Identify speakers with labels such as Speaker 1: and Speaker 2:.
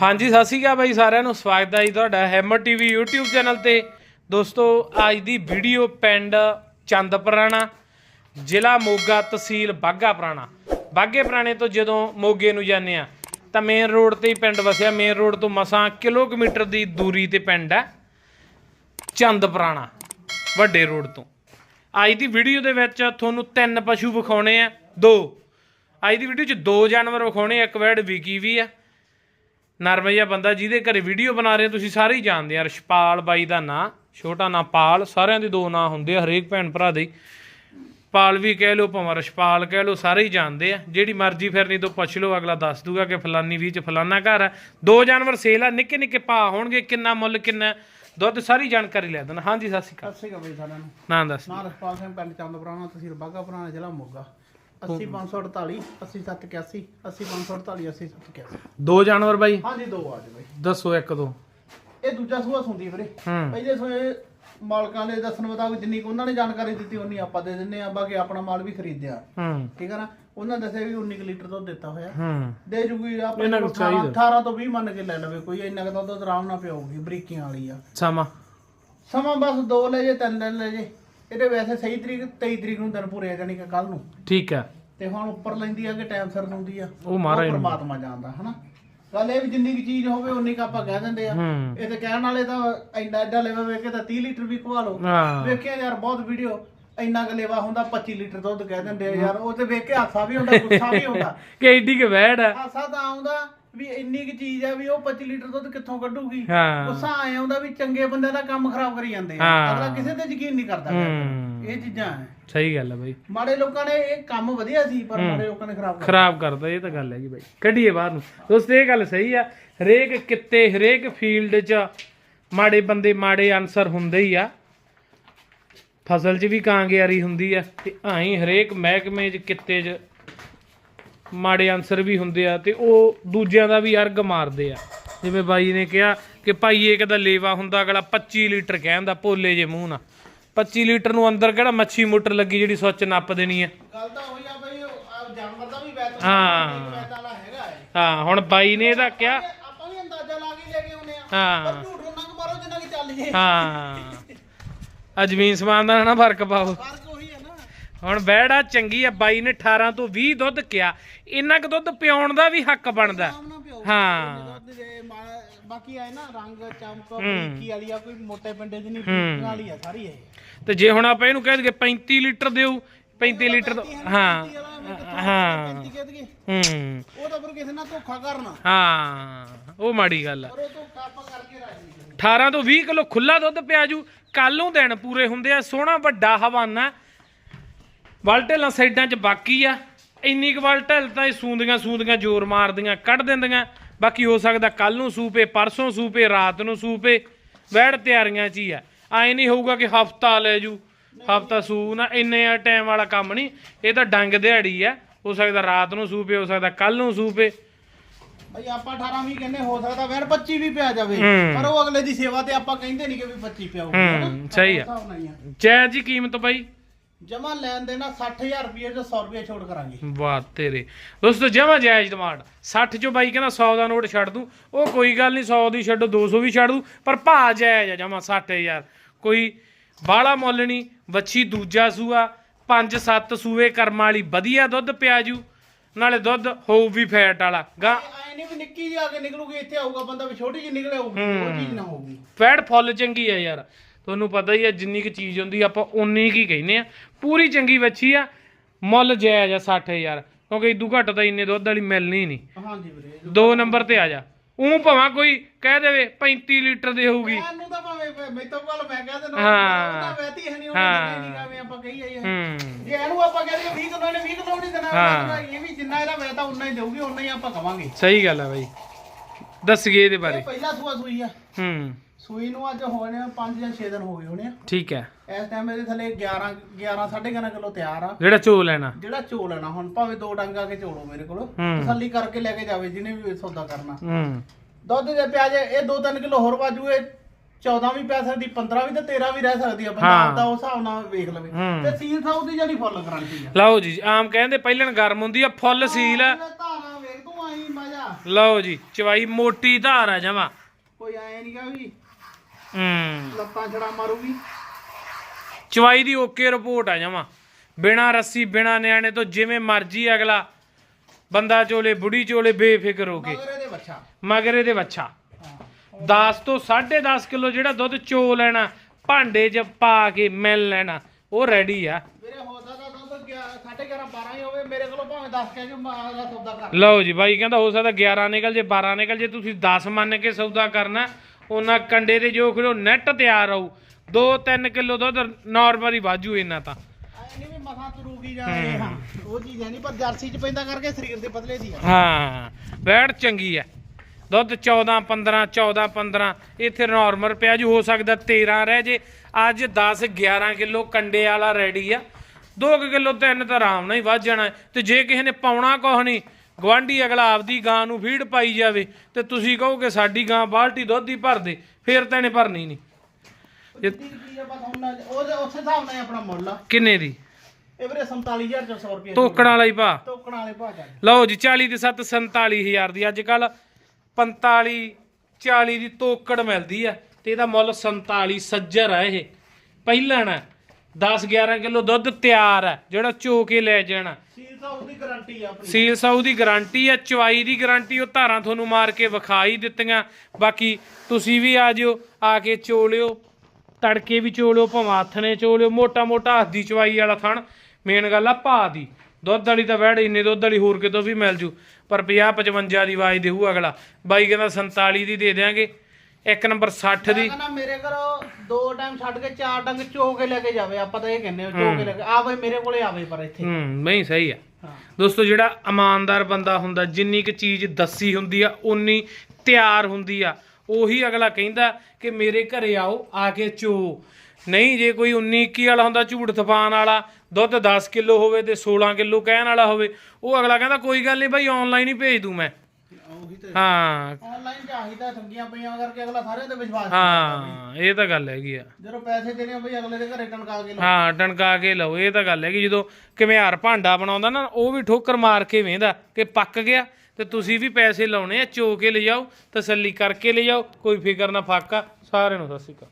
Speaker 1: ਹਾਂਜੀ, ਸਤਿ ਸ਼੍ਰੀ ਅਕਾਲ ਬਾਈ ਸਾਰਿਆਂ ਨੂੰ। ਸਵਾਗਤ ਹੈ ਜੀ ਤੁਹਾਡਾ ਹੈਮਰ ਟੀਵੀ YouTube ਚੈਨਲ ਤੇ। ਦੋਸਤੋ, ਅੱਜ ਦੀ ਵੀਡੀਓ ਪਿੰਡ ਚੰਦਪੁਰਾਣਾ, ਜ਼ਿਲ੍ਹਾ ਮੋਗਾ ਤਹਿਸੀਲ ਬਾਗਾ ਪੁਰਾਣਾ ਬਾਗੇ ਪੁਰਾਣੇ ਤੋਂ ਜਦੋਂ ਮੋਗੇ ਨੂੰ ਜਾਂਦੇ ਆ ਤਾਂ ਮੇਨ ਰੋਡ ਤੇ ਹੀ ਪਿੰਡ ਵਸਿਆ। ਮੇਨ ਰੋਡ ਤੋਂ ਮਸਾਂ ਕਿਲੋਮੀਟਰ ਦੀ ਦੂਰੀ ਤੇ ਪਿੰਡ ਹੈ ਚੰਦਪੁਰਾਣਾ, ਵੱਡੇ ਰੋਡ ਤੋਂ। ਅੱਜ ਦੀ ਵੀਡੀਓ ਦੇ ਵਿੱਚ ਤੁਹਾਨੂੰ ਤਿੰਨ ਪਸ਼ੂ ਵਿਖਾਉਣੇ ਆ, ਦੋ। ਅੱਜ ਦੀ ਵੀਡੀਓ 'ਚ ਦੋ ਜਾਨਵਰ ਵਿਖਾਉਣੇ ਇੱਕ ਵੈੜ ਵਿਕੀ ਵੀ ਆ। ਨਰਮ ਜਿਹਾ ਬੰਦਾ ਜਿਹਦੇ ਘਰੇ ਵੀਡੀਓ ਬਣਾ ਰਹੇ ਤੁਸੀਂ ਸਾਰੇ ਹੀ ਜਾਣਦੇ ਆ ਰਸ਼ਪਾਲ ਬਾਈ ਦਾ ਨਾਂ ਛੋਟਾ ਨਾਂ ਪਾਲ ਸਾਰਿਆਂ ਦੇ ਦੋ ਨਾਂ ਹੁੰਦੇ ਆ ਹਰੇਕ ਭੈਣ ਭਰਾ ਦੇ। ਪਾਲ ਵੀ ਕਹਿ ਲਓ ਭਾਵੇਂ ਰਸ਼ਪਾਲ ਕਹਿ ਲਓ ਸਾਰੇ ਹੀ ਜਾਣਦੇ ਆ। ਜਿਹੜੀ ਮਰਜ਼ੀ ਫਿਰਨੀ ਤੋਂ ਪੁੱਛ ਲਓ ਅਗਲਾ ਦੱਸ ਦੂਗਾ ਕਿ ਫਲਾਨੀ ਵੀ ਚ ਫਲਾਨਾ ਘਰ ਆ। ਦੋ ਜਾਨਵਰ ਸੇਲ ਆ ਨਿੱਕੇ ਨਿੱਕੇ ਭਾ ਹੋਣਗੇ ਕਿੰਨਾ ਮੁੱਲ ਕਿੰਨਾ ਦੁੱਧ ਸਾਰੀ ਜਾਣਕਾਰੀ ਲੈ ਦੇਣਾ ਹਾਂਜੀ ਸਤਿ ਸ਼੍ਰੀ ਅਕਾਲ।
Speaker 2: ਸਤਿ ਸ਼੍ਰੀ ਅਕਾਲ ਬਈ ਸਾਰਿਆਂ ਨੂੰ।
Speaker 1: ਨਾਂ ਦੱਸ।
Speaker 2: ਨਾਂ ਰਸਪਾਲ ਸਿੰਘ ਪਿੰਡ ਚੰਦਪੁਰਾਣਾ ਤਹਿਸੀਲ ਬਾਗਾ ਪੁਰਾਣਾ ਜ਼ਿਲ੍ਹਾ ਮੋਗਾ। 80548 80781 80548 80781
Speaker 1: ਦੋ ਜਾਨਵਰ ਬਾਈ?
Speaker 2: ਹਾਂਜੀ ਦੋ ਆ ਜੀ ਬਈ।
Speaker 1: ਦੱਸੋ ਇੱਕ ਦੋ।
Speaker 2: ਇਹ ਦੂਜਾ ਸੂਆ ਸੁੰਦੀ ਵੀਰੇ।
Speaker 1: ਹੂੰ।
Speaker 2: ਪਹਿਲੇ ਸੂਏ ਮਾਲਕਾਂ ਦੇ ਦੱਸਣ ਮੁਤਾਬਕ ਜਿੰਨੀ ਕੁ ਉਹਨਾਂ ਨੇ ਜਾਣਕਾਰੀ ਦਿੱਤੀ ਉਨੀ ਆਪਾਂ ਦੇ ਦਿੰਨੇ ਆ ਬਾਕੀ ਆਪਣਾ ਮਾਲ ਵੀ ਖਰੀਦਿਆ
Speaker 1: ਹੂੰ।
Speaker 2: ਠੀਕ ਹੈ ਨਾ? ਉਹਨਾਂ ਦੱਸਿਆ ਵੀ 19 ਕੁ ਲੀਟਰ ਦੁੱਧ ਦਿੱਤਾ ਹੋਇਆ।
Speaker 1: ਹੂੰ।
Speaker 2: ਦੇ ਜੂਗੀ ਆਪਣੇ
Speaker 1: ਇਹਨਾਂ ਨੂੰ
Speaker 2: ਕੋਲ 18 18 ਤੋਂ 20 ਮੰਨ ਕੇ ਲੈ ਲਵੇ ਕੋਈ ਇੰਨਾ ਕੁ ਤਾਂ ਦੁੱਧ ਆਰਾਮ ਨਾਲ ਪਿਆਉਗੀ ਬਰੀਕੀਆਂ ਵਾਲੀ ਆ।
Speaker 1: ਸਮਾਂ।
Speaker 2: ਸਮਾਂ ਬਸ ਦੋ ਲੈ ਜੇ ਤਿੰਨ ਦਿਨ ਲੈ ਜੇ। ਇਹਦੇ ਵੈਸੇ ਸਹੀ ਤਰੀਕ 23 ਤਰੀਕ ਨੂੰ ਦਿਨ ਪੂਰੇ ਆ ਜਾਣੀ ਕਿ ਕੱਲ ਨੂੰ।
Speaker 1: ਠੀਕ ਆ
Speaker 2: ਤੇ ਹੁਣ ਉੱਪਰ ਲੈਂਦੀ ਆ ਕਿ ਟਾਈਮ ਸਿਰ ਦਿੰਦੀ ਆ?
Speaker 1: ਉਹ ਮਹਾਰਾਜ ਨੂੰ।
Speaker 2: ਪਰਮਾਤਮਾ ਜਾਣਦਾ ਹਨਾ? ਗੱਲ ਇਹ ਵੀ ਜਿੰਨੀ ਕੀ ਚੀਜ਼ ਹੋਵੇ ਉਨੀ ਕ ਆਪਾਂ ਕਹਿ ਦਿੰਦੇ ਆ।
Speaker 1: ਹੂੰ।
Speaker 2: ਇਹ ਤੇ ਕਹਿਣ ਵਾਲੇ ਤਾਂ ਇੰਨਾ ਐਡਾ ਲੈਵਾ ਵੇਖ ਕੇ ਤਾਂ 30 ਲੀਟਰ ਵੀ ਖਵਾ ਲਓ।
Speaker 1: ਹਾਂ।
Speaker 2: ਵੇਖਿਆ ਯਾਰ ਬਹੁਤ ਵੀਡੀਓ ਇੰਨਾ ਕੁ ਲੇਵਾ ਹੁੰਦਾ 25 ਲੀਟਰ ਦੁੱਧ ਕਹਿ ਦਿੰਦੇ ਆ ਯਾਰ ਉਹ ਤੇ ਵੇਖ ਕੇ ਹਾਸਾ ਵੀ ਹੁੰਦਾ ਗੁੱਸਾ ਵੀ ਹੁੰਦਾ
Speaker 1: ਕਿ ਐਡੀ ਕਿ ਵੈੜ ਆ।
Speaker 2: ਹਾਸਾ ਤਾਂ ਆਉਂਦਾ ਵੀ ਇੰਨੀ ਕੁ ਚੀਜ਼ ਆ ਵੀ ਉਹ 25 ਲੀਟਰ ਦੁੱਧ ਕਿੱਥੋਂ ਕੱਢੂਗੀ?
Speaker 1: ਹਾਂ।
Speaker 2: ਗੁੱਸਾ ਆਏ ਆਉਂਦਾ ਵੀ ਚੰਗੇ ਬੰਦੇ ਦਾ ਕੰਮ ਖਰਾਬ ਕਰੀ ਜਾਂਦੇ ਆ।
Speaker 1: ਹਾਂ।
Speaker 2: ਅਗਲਾ ਕਿਸੇ ਤੇ ਯਕੀਨ ਨਹੀਂ ਕਰਦਾ
Speaker 1: ਹੂੰ।
Speaker 2: ਇਹ ਚੀਜ਼ਾਂ ਹੈ
Speaker 1: ਸਹੀ ਗੱਲ ਆ ਬਾਈ।
Speaker 2: ਮਾੜੇ ਲੋਕਾਂ ਨੇ ਇਹ ਕੰਮ ਵਧੀਆ ਸੀ ਪਰ ਮਾੜੇ ਲੋਕਾਂ ਨੇ ਖਰਾਬ ਕਰ
Speaker 1: ਖਰਾਬ ਕਰਦਾ ਇਹ ਤਾਂ ਗੱਲ ਹੈਗੀ ਬਾਈ। ਕੱਢੀਏ ਬਾਹਰ ਨੂੰ। ਦੋਸਤ ਇਹ ਗੱਲ ਸਹੀ ਆ। ਹਰੇਕ ਕਿੱਤੇ ਹਰੇਕ ਫੀਲਡ 'ਚ ਮਾੜੇ ਬੰਦੇ ਮਾੜੇ ਆਨਸਰ ਹੁੰਦੇ ਹੀ ਆ। ਫਸਲ 'ਚ ਵੀ ਕਾਂਗਿਆਰੀ ਹੁੰਦੀ ਆ। ਤੇ ਆਈ ਹਰੇਕ ਮਹਿਕਮੇ 'ਚ ਕਿੱਤੇ 'ਚ ਮਾੜੇ ਆਨਸਰ ਵੀ ਹੁੰਦੇ ਆ ਤੇ ਉਹ ਦੂਜਿਆਂ ਦਾ ਵੀ ਅਰਗ ਮਾਰਦੇ ਆ। ਜਿਵੇਂ ਬਾਈ ਨੇ ਕਿਹਾ ਕਿ ਭਾਈ ਇਹ ਕਦਾ ਲੇਵਾ ਹੁੰਦਾ ਅਗਲਾ 25 ਲੀਟਰ ਕਹਿੰਦਾ ਭੋਲੇ ਜੇ ਮੂੰਹ ਨਾਲ। 25 ਲੀਟਰ ਨੂੰ ਅੰਦਰ ਕਿਹੜਾ ਮੱਛੀ ਮੋਟਰ ਲੱਗੀ ਜਿਹੜੀ ਸੁੱਚ ਨੱਪ ਦੇਣੀ ਆ?
Speaker 2: ਗੱਲ ਤਾਂ ਹੋਈ ਆ ਬਈ ਉਹ ਆਹ ਜਾਨਵਰ ਦਾ ਵੀ ਵੈਤ
Speaker 1: ਹਾਂ।
Speaker 2: ਹੈ
Speaker 1: ਹਾਂ ਹੁਣ ਬਾਈ ਨੇ ਇਹਦਾ ਕਿਹਾ।
Speaker 2: ਆਪਾਂ ਵੀ ਅੰਦਾਜ਼ਾ ਲਾ ਕੇ ਲੈ ਕੇ ਆਉਨੇ ਆ।
Speaker 1: ਹਾਂ।
Speaker 2: ਪਰ ਝੂਠ ਉਹਨਾਂ ਨੂੰ ਮਾਰੋ ਜਿੰਨਾ ਕਿ ਚੱਲ ਜੇ।
Speaker 1: ਹਾਂ। ਆ ਜ਼ਮੀਨ ਸਮਾਨ ਦਾ ਨਾ ਫ਼ਰਕ ਪਾਓ।
Speaker 2: ਫ਼ਰਕ
Speaker 1: ਹੁਣ ਬੈੜਾ ਚੰਗੀ ਆ ਬਾਈ ਨੇ 18 ਤੋਂ 20 ਦੁੱਧ ਕਿਹਾ। ਇੰਨਾ ਕੁ ਦੁੱਧ ਪਿਆਉਣ ਦਾ ਵੀ ਹੱਕ ਬਣਦਾ। ਹਾਂ।
Speaker 2: ਦੁੱਧ ਜੇ ਮਾ- ਬਾਕੀ ਆਏ ਨਾ ਰੰਗ ਚਮਕ ਬਰੀਕੀ ਵਾਲੀ ਆ ਕੋਈ ਮੋਟੇ ਪਿੰਡੇ ਦੀ ਨਹੀਂ ਬਰੀਕੀ ਵਾਲੀ ਆ ਸਾਰੀ ਇਹ।
Speaker 1: ਤੇ ਜੇ ਹੁਣ ਆਪਾਂ ਇਹਨੂੰ ਕਹਿ ਦਈਏ 35 ਲੀਟਰ ਦਿਓ 35 ਲੀਟਰ ਹਾਂ। ਹਾਂ।
Speaker 2: ਉਹ ਤਾਂ ਫਿਰ ਕਿਸੇ ਨਾਲ ਧੋਖਾ ਕਰਨਾ।
Speaker 1: ਹਾਂ ਉਹ ਮਾੜੀ ਗੱਲ ਆ।
Speaker 2: ਪਰ ਉਹ ਧੋਖਾ ਆਪਾਂ ਕਰਕੇ ਰਾਜੀ ਨਹੀਂ
Speaker 1: 18 ਤੋਂ 20 ਕਿਲੋ ਖੁੱਲਾ ਦੁੱਧ ਪਿਆ ਜੂ। ਕੱਲ ਨੂੰ ਦਿਨ ਪੂਰੇ ਹੁੰਦੇ ਆ ਸੋਹਣਾ ਵੱਡਾ ਹਵਾਨਾ। ਵਲਟੇਲਾਂ ਸਾਈਡਾਂ 'ਚ ਬਾਕੀ ਆ। ਇੰਨੀ ਕੁ ਵਲਟੇਲ ਤਾਂ ਇਹ ਸੂੰਦੀਆਂ ਸੂੰਦੀਆਂ ਜ਼ੋਰ ਮਾਰਦੀਆਂ ਕੱਢ ਦਿੰਦੀਆਂ। ਬਾਕੀ ਹੋ ਸਕਦਾ ਕੱਲ ਨੂੰ ਸੂਪੇ ਪਰਸੋਂ ਸੂਪੇ ਰਾਤ ਨੂੰ ਸੂਪੇ। ਵੈੜ ਤਿਆਰੀਆਂ 'ਚ ਹੀ ਆ। ਐ ਨਹੀਂ ਹੋਊਗਾ ਕਿ ਹਫਤਾ ਲੈ ਜੂ ਹਫਤਾ ਸੂ ਨਾ ਇੰਨੇ ਆ ਟਾਈਮ ਵਾਲਾ ਕੰਮ ਨਹੀਂ। ਇਹ ਤਾਂ ਡੰਗ ਦਿਹਾੜੀ ਆ। ਹੋ ਸਕਦਾ ਰਾਤ ਨੂੰ ਸੂਪੇ ਹੋ ਸਕਦਾ ਕੱਲ ਨੂੰ ਸੂਪੇ।
Speaker 2: ਬਈ ਆਪਾਂ 18 ਵੀ ਕਹਿੰਦੇ ਹੋ ਸਕਦਾ ਫਿਰ 25 ਵੀ ਪਿਆ ਜਾਵੇ। ਪਰ ਉਹ ਅਗਲੇ ਦੀ ਸੇਵਾ ਤੇ ਆਪਾਂ ਕਹਿੰਦੇ ਨਹੀਂ ਕਿ ਵੀ 25 ਪਿਆਊਗਾ
Speaker 1: ਹੂੰ, ਸਹੀ ਆ। ਜਾਇਜ਼ ਜੀ ਕੀਮਤ ਬਾਈ।
Speaker 2: ਜਮਾ ਲੈਣ ਦੇ ਨਾ 60000 ਰੁਪਏ ਚ 100 ਰੁਪਏ ਛੋੜ ਕਰਾਂਗੇ।
Speaker 1: ਵਾਹ ਤੇਰੇ। ਦੋਸਤੋ ਜਮਾ ਜਾਇਜ਼ ਡਿਮਾਂਡ 60 ਚੋਂ ਬਾਈ ਕਹਿੰਦਾ 100 ਦਾ ਨੋਟ ਛੱਡ ਦੂੰ। ਉਹ ਕੋਈ ਗੱਲ ਨਹੀਂ 100 ਦੀ ਛੱਡੋ 200 ਵੀ ਛੱਡ ਦੂੰ। ਪਰ ਭਾ ਜਾਇਜ਼ ਆ ਜਮਾ 60000 ਕੋਈ ਬਾਹਲਾ ਮੁੱਲ ਨਹੀਂ ਵੱਛੀ ਦੂਜਾ ਸੂਆ 5-7 ਸੂਏ ਕਰਮ ਵਾਲੀ ਵਧੀਆ ਦੁੱਧ ਪਿਆ ਜੂ ਨਾਲੇ ਦੁੱਧ ਹੋਊ ਵੀ ਫੈਟ ਵਾਲਾ। ਗਾ
Speaker 2: ਐ ਨਹੀਂ ਵੀ ਨਿੱਕੀ ਜੀ ਆ ਕੇ ਨਿਕਲੂਗੀ ਇੱਥੇ ਆਊਗਾ ਬੰਦਾ ਵੀ ਛੋਟੀ ਜੀ ਨਿਕਲੇ ਆਊਗੀ ਉਹ ਚੀਜ਼ ਨਾ ਹੋਊਗੀ।
Speaker 1: ਫੈਟ ਫੁੱਲ ਚੰਗੀ ਆ ਯਾਰ। ਤੁਹਾਨੂੰ ਪਤਾ ਹੀ ਆ ਜਿੰਨੀ ਕੁ ਚੀਜ਼ ਹੁੰਦੀ ਆ, ਆਪਾਂ ਉਨੀ ਕੀ ਕਹਿੰਦੇ ਆ। ਪੂਰੀ ਚੰਗੀ ਵੱਛੀ ਆ ਮੁੱਲ ਜਾਇਜ਼ ਆ 60000 ਕਿਉਂਕਿ ਇਦੂ ਘੱਟ ਤਾਂ ਇੰਨੇ ਦੁੱਧ ਵਾਲੀ ਮਿਲਣੀ ਨਹੀਂ।
Speaker 2: ਹਾਂਜੀ ਵੀਰੇ
Speaker 1: ਦੋ ਨੰਬਰ ਤੇ ਆ ਜਾ। ਉਹ ਭਾਵੇਂ ਕੋਈ ਕਹਿ ਦੇਵੇ 35 ਲੀਟਰ ਦੀ ਹੋਊਗੀ।
Speaker 2: ਇਹਨੂੰ ਤਾਂ ਭਾਵੇਂ ਮੇਤੋਂ ਕੋਲ ਮੈਂ ਕਹਿ ਦੇਣਾ
Speaker 1: ਹਾਂ।
Speaker 2: ਵੈਤੀ ਹੈ ਨਹੀਂ
Speaker 1: ਹਾਂ।
Speaker 2: ਉਹਨੇ ਨਹੀਂ ਕਾਵੇਂ ਆਪਾਂ ਕਹੀ ਆਈ
Speaker 1: ਹੂੰ।
Speaker 2: ਜੇ ਇਹਨੂੰ ਆਪਾਂ ਕਹਿੰਦੇ 20 ਕਿਲੋ ਨੇ 20 ਕਿਲੋ ਨਹੀਂ ਦੇਣਾ
Speaker 1: ਹਾਂ।
Speaker 2: ਉਹਦਾ ਇਹ ਵੀ ਜਿੰਨਾ ਇਹਦਾ ਵੈਤਾ ਉਨਾ ਹੀ ਦੇਊਗੀ ਉਨਾ ਹੀ ਆਪਾਂ ਕਵਾਂਗੇ।
Speaker 1: ਸਹੀ ਗੱਲ ਆ ਬਾਈ। ਦੱਸੀਏ ਇਹਦੇ ਬਾਰੇ?
Speaker 2: ਇਹ ਪਹਿਲਾ ਸੂਆ ਸੂਈ ਆ।
Speaker 1: ਹੂੰ।
Speaker 2: ਸੂਈ ਨੂੰ ਅੱਜ ਹੋਏ ਨੇ 5 ਜਾਂ 6 ਦਿਨ ਹੋ ਗਏ ਹੋਣੇ ਆ।
Speaker 1: ਠੀਕ ਹੈ।
Speaker 2: ਇਸ ਟਾਈਮ ਇਹਦੇ ਥੱਲੇ 11 11 11.5 ਕਿਲੋ ਤਿਆਰ ਆ।
Speaker 1: ਜਿਹੜਾ ਚੋ ਲੈਣਾ।
Speaker 2: ਜਿਹੜਾ ਚੋਲ ਲੈਣਾ ਹੁਣ ਭਾਵੇਂ ਦੋ ਡੰਗਾ ਕੇ ਚੋਲੋ ਮੇਰੇ ਕੋਲ
Speaker 1: ਹੂੰ।
Speaker 2: ਤਸੱਲੀ ਕਰਕੇ ਲੈ ਕੇ ਜਾਵੇ ਜਿਹਨੇ ਵੀ ਸੌਦਾ ਕਰਨਾ।
Speaker 1: ਹੂੰ।
Speaker 2: ਦੁੱਧ ਦੇ ਪਿਆਜ ਇਹ 2-3 ਕਿਲੋ ਹੋਰ ਵਾਜੂ ਇਹ 14 ਵੀ ਪੈ ਸਕਦੀ 15 ਵੀ ਤੇ 13 ਵੀ ਰਹਿ ਸਕਦੀ ਆ
Speaker 1: ਹਾਂ।
Speaker 2: ਆਪਦਾ ਉਸ ਹਿਸਾਬ ਨਾਲ ਵੇਖ ਲਵੇ।
Speaker 1: ਹੂੰ।
Speaker 2: ਤੇ ਸੀਲ ਸਾਊ ਦੀ ਜਿਹੜੀ ਫੁੱਲ ਗਰੰਟੀ ਆ।
Speaker 1: ਲਓ ਜੀ ਆਮ ਕਹਿੰਦੇ ਪਹਿਲਣ ਗਰਮ ਹੁੰਦੀ ਆ ਫੁੱਲ ਸੀਲ। ਆ
Speaker 2: ਇਹ ਧਾਰਾਂ ਵੇਖ ਤੂੰ ਆਈ ਮਜ਼ਾ।
Speaker 1: ਲਓ ਜੀ ਚਵਾਈ ਮੋਟੀ ਧਾਰ ਆ ਜਮਾ।
Speaker 2: ਕੋਈ ਆਏ ਨਹੀਂਗਾ ਵੀ
Speaker 1: ਹੂੰ।
Speaker 2: ਲੱਤਾਂ ਛੜਾ ਮਾਰੂਗੀ।
Speaker 1: ਚਵਾਈ ਦੀ ਓਕੇ ਰਿਪੋਰਟ ਆ ਜਮਾ। ਬਿਨਾ ਰੱਸੀ ਬਿਨਾ ਨਿਆਣੇ ਤੋਂ ਜਿਵੇਂ ਮਰਜ਼ੀ ਅਗਲਾ ਬੰਦਾ ਚੋਲੇ ਬੁੜੀ ਚੋਲੇ ਬੇਫਿਕਰ ਹੋ ਕੇ।
Speaker 2: ਮਗਰ ਇਹਦੇ ਬੱਚਾ
Speaker 1: ਮਗਰ ਇਹਦੇ ਬੱਚਾ
Speaker 2: ਹਾਂ
Speaker 1: 10 ਤੋਂ 10.5 ਕਿਲੋ ਜਿਹੜਾ ਦੁੱਧ ਚੋ ਲੈਣਾ ਭਾਂਡੇ 'ਚ ਪਾ ਕੇ ਮਿਲ ਲੈਣਾ ਉਹ ਰੈਡੀ ਆ।
Speaker 2: ਮੇਰੇ ਹੋਦਾ ਦਾ ਦੁੱਧ 11 12 ਹੀ ਹੋਵੇ ਮੇਰੇ ਕੋਲੋਂ ਭਾਵੇਂ 10 ਕਹਿ ਜੋ ਮਾਂ ਦਾ ਸੌਦਾ ਕਰ
Speaker 1: ਲਓ ਜੀ ਬਾਈ ਕਹਿੰਦਾ ਹੋ ਸਕਦਾ 11 ਨਿਕਲ ਜੇ 12 ਨਿਕਲ ਜੇ ਤੁਸੀਂ 10 ਮੰਨ ਕੇ ਸੌਦਾ ਕਰਨਾ ਉਹਨਾਂ ਕੰਡੇ ਦੇ ਜੋ ਖਿਲੋ ਨੈਟ ਤਿਆਰ ਆਊ। 2-3 ਕਿਲੋ ਦੁੱਧ ਨਾਰਮਲੀ ਵਾਜੂ ਇਹਨਾਂ ਤਾਂ।
Speaker 2: ਨਹੀਂ ਵੀ ਮਸਾਂ ਤੁਰੂਗੀ ਜਾਂ ਇਹ ਹਾਂ ਉਹ ਚੀਜ਼ ਹੈ ਨਹੀਂ ਪਰ ਜਰਸੀ ਚ ਪੈਂਦਾ ਕਰਕੇ ਸਰੀਰ ਦੇ ਪਤਲੇ ਦੀ
Speaker 1: ਹਾਂ ਬੈੜ ਚੰਗੀ ਹੈ। ਦੁੱਧ 14 15 14 15 ਇੱਥੇ ਨਾਰਮਲ ਪਿਆ ਜੀ ਹੋ ਸਕਦਾ 13 ਰਹਿ ਜੇ। ਅੱਜ 10 11 ਕਿਲੋ ਕੰਡੇ ਵਾਲਾ ਰੈਡੀ ਆ। 2 ਕਿਲੋ ਤਿੰਨ ਤਾਂ ਆਰਾਮ ਨਾਲ ਹੀ ਵੱਧ ਜਾਣਾ। ਹੈ। ਤੇ ਜੇ ਕਿਸੇ ਨੇ ਪਾਉਣਾ ਕੁਛ ਨਹੀਂ ਗਵਾਂਢੀ ਅਗਲਾ ਆਪਦੀ ਗਾਂ ਨੂੰ ਫੀਡ ਪਾਈ ਜਾਵੇ ਤੇ ਤੁਸੀਂ ਕਹੋ ਕਿ ਸਾਡੀ ਗਾਂ ਬਾਲਟੀ ਦੁੱਧ ਹੀ ਭਰ ਦੇ ਫੇਰ ਤਾਂ ਇਹਨੇ ਭਰਨੀ ਨਹੀਂ। ਜੇ-
Speaker 2: ਚੀਜ਼ ਆਪਾਂ ਉਹਨਾਂ ਉਹਦੇ ਉਸੇ ਹਿਸਾਬ ਨਾਲ ਹੀ ਆਪਣਾ ਮੁੱਲ ਆ।
Speaker 1: ਕਿੰਨੇ ਦੀ?
Speaker 2: ਇਹ ਵੀਰੇ 47000 ਚ 100 ਰੁਪਏ
Speaker 1: ਤੋਕੜਾਂ ਵਾਲਾ ਹੀ ਭਾ
Speaker 2: ਟੋਕਣ ਵਾਲੇ ਭਾਅ ਚੱਲ।
Speaker 1: ਲਓ ਜੀ 40 ਦੇ 7 47000 ਦੀ। ਅੱਜ ਕੱਲ 45 40 ਦੀ ਤੋਕੜ ਮਿਲਦੀ ਆ ਤੇ ਇਹਦਾ ਮੁੱਲ 47 ਸੱਜਰ ਆ ਇਹ। ਪਹਿਲਣ 10 11 ਕਿਲੋ ਦੁੱਧ ਤਿਆਰ ਆ ਜਿਹੜਾ ਚੋ ਕੇ ਲੈ ਜਾਣਾ।
Speaker 2: ਸੀਲ ਤਾਂ ਗਾਰੰਟੀ ਆ ਆਪਣੀ।
Speaker 1: ਸੀਲ ਸਾਊ ਦੀ ਗਾਰੰਟੀ ਆ, ਚਵਾਈ ਦੀ ਗਾਰੰਟੀ ਉਹ ਧਾਰਾਂ ਤੁਹਾਨੂੰ ਮਾਰ ਕੇ ਵਿਖਾਈ ਦਿੱਤੀਆਂ। ਬਾਕੀ ਤੁਸੀਂ ਵੀ ਆ ਜਿਓ, ਆ ਕੇ ਚੋ ਤੜਕੇ ਵੀ ਚੋ ਲਿਓ ਭਾਵੇਂ ਹੱਥ ਚੋ ਲਿਓ ਮੋਟਾ ਮੋਟਾ ਹੱਥ ਦੀ ਚਵਾਈ ਵਾਲਾ ਥਣ। ਮੇਨ ਗੱਲ ਆ ਭਾ ਦੀ। ਦੁੱਧ ਵਾਲੀ ਤਾਂ ਵੈੜ ਇੰਨੇ, ਦੁੱਧ ਵਾਲੀ ਹੋਰ ਕਿਤੋਂ ਵੀ ਮਿਲ ਜੂ। ਪਰ 50 55 ਦੀ ਆਵਾਜ਼ ਦੇਊ ਅਗਲਾ। ਬਾਈ ਕਹਿੰਦਾ 47 ਦੀ ਦੇ ਦਿਆਂਗੇ। ਇੱਕ ਨੰਬਰ 60 ਦੀ।
Speaker 2: ਕਹਿੰਦਾ ਮੇਰੇ ਘਰੋਂ ਦੋ ਟਾਈਮ ਛੱਡ ਕੇ ਚਾਰ ਡੰਗ ਚੋ ਕੇ ਲੈ ਕੇ ਜਾਵੇ ਆਪਾਂ ਤਾਂ ਇਹ ਕਹਿੰਦੇ ਹਾਂ ਚੋ ਕੇ ਲੈ ਕੇ ਆ ਬਈ ਮੇਰੇ ਕੋਲੇ ਆਵੇ ਪਰ ਇੱਥੇ।
Speaker 1: ਹੂੰ ਨਹੀਂ ਸਹੀ ਆ।
Speaker 2: ਹਾਂ।
Speaker 1: ਦੋਸਤੋ ਜਿਹੜਾ ਇਮਾਨਦਾਰ ਬੰਦਾ ਹੁੰਦਾ ਜਿੰਨੀ ਕੁ ਚੀਜ਼ ਦੱਸੀ ਹੁੰਦੀ ਆ ਉਨੀ ਤਿਆਰ ਹੁੰਦੀ ਆ। ਉਹੀ ਅਗਲਾ ਕਹਿੰਦਾ ਕਿ ਮੇਰੇ ਘਰੇ ਆਓ ਆ ਕੇ ਚੋ। ਨਹੀਂ ਜੇ ਕੋਈ 19 21 ਵਾਲਾ ਹੁੰਦਾ ਝੂਠ ਤਫਾਨ ਵਾਲਾ ਦੁੱਧ 10 ਕਿਲੋ ਹੋਵੇ ਤੇ 16 ਕਿਲੋ ਕਹਿਣ ਵਾਲਾ ਹੋਵੇ ਉਹ ਅਗਲਾ ਕਹਿੰਦਾ ਕੋਈ ਗੱਲ ਨਹੀਂ ਬਾਈ ਆਨਲਾਈਨ ਹੀ ਭੇਜ ਦੂੰ ਮੈਂ।
Speaker 2: ਉਹੀ ਤੇ
Speaker 1: ਹਾਂ।
Speaker 2: ਆਨਲਾਈਨ ਚਾਹੀਦਾ ਠੱਗੀਆਂ ਪਈਆਂ ਕਰਕੇ ਅਗਲਾ ਸਾਰਿਆਂ ਤੇ ਵਿਸ਼ਵਾਸ
Speaker 1: ਹਾਂ ਇਹ ਤਾਂ ਗੱਲ ਹੈਗੀ ਆ।
Speaker 2: ਜਦੋਂ ਪੈਸੇ ਦੇਣੇ ਆ ਬਈ ਅਗਲੇ ਦੇ ਘਰੇ ਟਣਕਾ ਕੇ ਲਓ।
Speaker 1: ਹਾਂ ਟਣਕਾ ਕੇ ਲਓ ਇਹ ਤਾਂ ਗੱਲ ਹੈ ਕਿ ਜਦੋਂ ਘੁਮਿਆਰ ਭਾਂਡਾ ਬਣਾਉਂਦਾ ਨਾ ਉਹ ਵੀ ਠੋਕਰ ਮਾਰ ਕੇ ਵੇਂਦਾ ਕਿ ਪੱਕ ਗਿਆ ਤੇ ਤੁਸੀਂ ਵੀ ਪੈਸੇ ਲਾਉਣੇ ਆ ਚੋ ਕੇ ਲਿਜਾਓ ਤਸੱਲੀ ਕਰਕੇ ਲਿਜਾਓ ਕੋਈ ਫਿਕਰ ਨਾ ਫਾਕਾ ਸਾਰਿਆਂ ਨੂੰ ਸਤਿ ਸ਼੍ਰੀ ਅਕਾਲ।